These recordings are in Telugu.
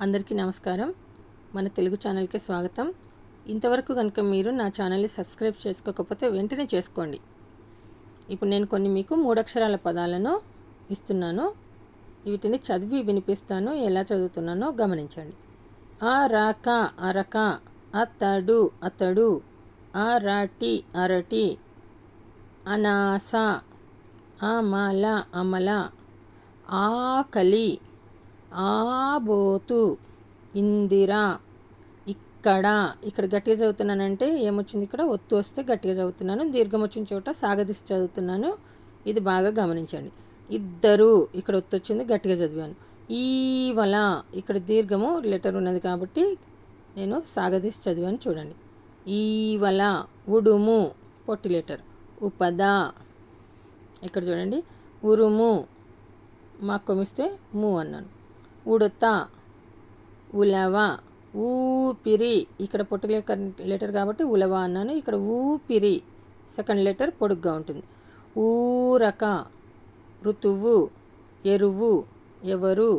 అందరికీ నమస్కారం. మన తెలుగు ఛానల్కి స్వాగతం. ఇంతవరకు కనుక మీరు నా ఛానల్ని సబ్స్క్రైబ్ చేసుకోకపోతే వెంటనే చేసుకోండి. ఇప్పుడు నేను కొన్ని మీకు మూడక్షరాల పదాలను ఇస్తున్నాను. వీటిని చదివి వినిపిస్తాను ఎలా చదువుతున్నానో గమనించండి. ఆ అరక అరక అతడు అతడు అరటి అరటి అనాస అమల అమల ఆకలి ఆబోతు ఇందిర ఇక్కడ? ఇక్కడ గట్టిగా చదువుతున్నానంటే ఏమొచ్చింది ఇక్కడ? ఒత్తు వస్తే గట్టిగా చదువుతున్నాను దీర్ఘం వచ్చిన చోట సాగదీసి చదువుతున్నాను. ఇది బాగా గమనించండి. ఇద్దరు ఇక్కడ ఒత్తు వచ్చింది గట్టిగా చదివాను. ఈవల ఇక్కడ దీర్ఘము లెటర్ ఉన్నది కాబట్టి నేను సాగదీసి చదివాను చూడండి. ఈవల ఉడుము పొట్టి లెటర్. ఉపద. ఇక్కడ చూడండి. ఉరుము మా కొమిస్తే మూ అన్నాను. ఉడత ఉలవ ఊపిరి. ఇక్కడ పొట్టి లెటర్ లెటర్ కాబట్టి ఉలవ అన్నాను. ఇక్కడ ఊపిరి సెకండ్ లెటర్ పొడుగ్గా ఉంటుంది. ఊరక ఋతువు ఎరువు ఎవరు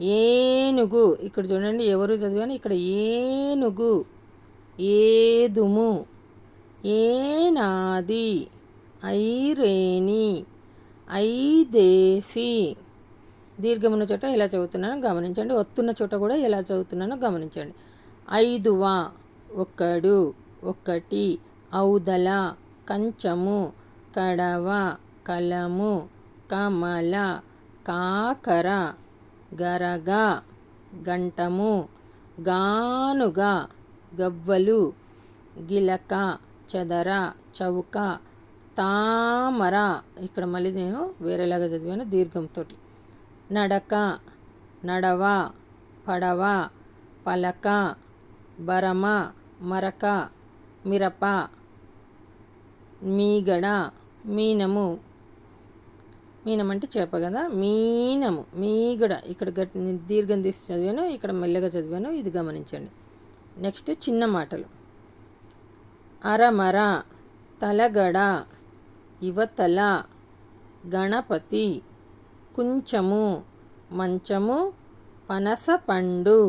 ఏనుగు. ఇక్కడ చూడండి ఎవరు చదివాను? ఇక్కడ ఏనుగు ఏదుము ఏనాది ఐరేని ఐదేసి. దీర్ఘమున్న చోట ఎలా చదువుతున్నానో గమనించండి. ఒత్తున్న చోట కూడా ఎలా చదువుతున్నానో గమనించండి. ఐదువ ఒక్కడు ఒకటి ఔదల కంచము కడవ కలము కమల కాకర గరగ గంటము గానుగ గవ్వలు గిలక చదర చౌక తామర. ఇక్కడ మళ్ళీ నేను వేరేలాగా చదివాను దీర్ఘంతో నడక నడవ పడవ పలక బరమ మరక మిరప మీగడ మీనము. మీనం అంటే చేప కదా? మీనము మీగడ. ఇక్కడ గట్టి దీర్ఘం తీసి చదివాను ఇక్కడ మెల్లగా చదివాను ఇది గమనించండి. నెక్స్ట్ చిన్న మాటలు. అరమర తలగడ యువతల గణపతి కుంచము మంచము పనసపండు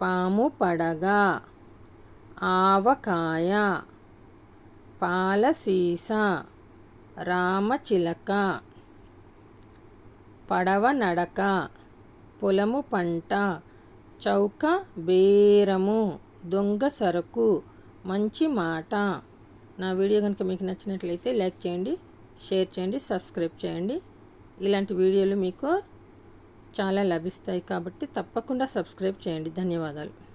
పాము పడగ ఆవకాయ పాలసీస రామచిలక పడవ నడక పొలము పంట చౌక బేరము దొంగ సరుకు మంచి మాట. నా వీడియో కనుక మీకు నచ్చినట్లయితే లైక్ చేయండి షేర్ చేయండి సబ్స్క్రైబ్ చేయండి. ఇలాంటి వీడియోలు మీకు చాలా లభిస్తాయి కాబట్టి తప్పకుండా సబ్స్క్రైబ్ చేయండి. ధన్యవాదాలు.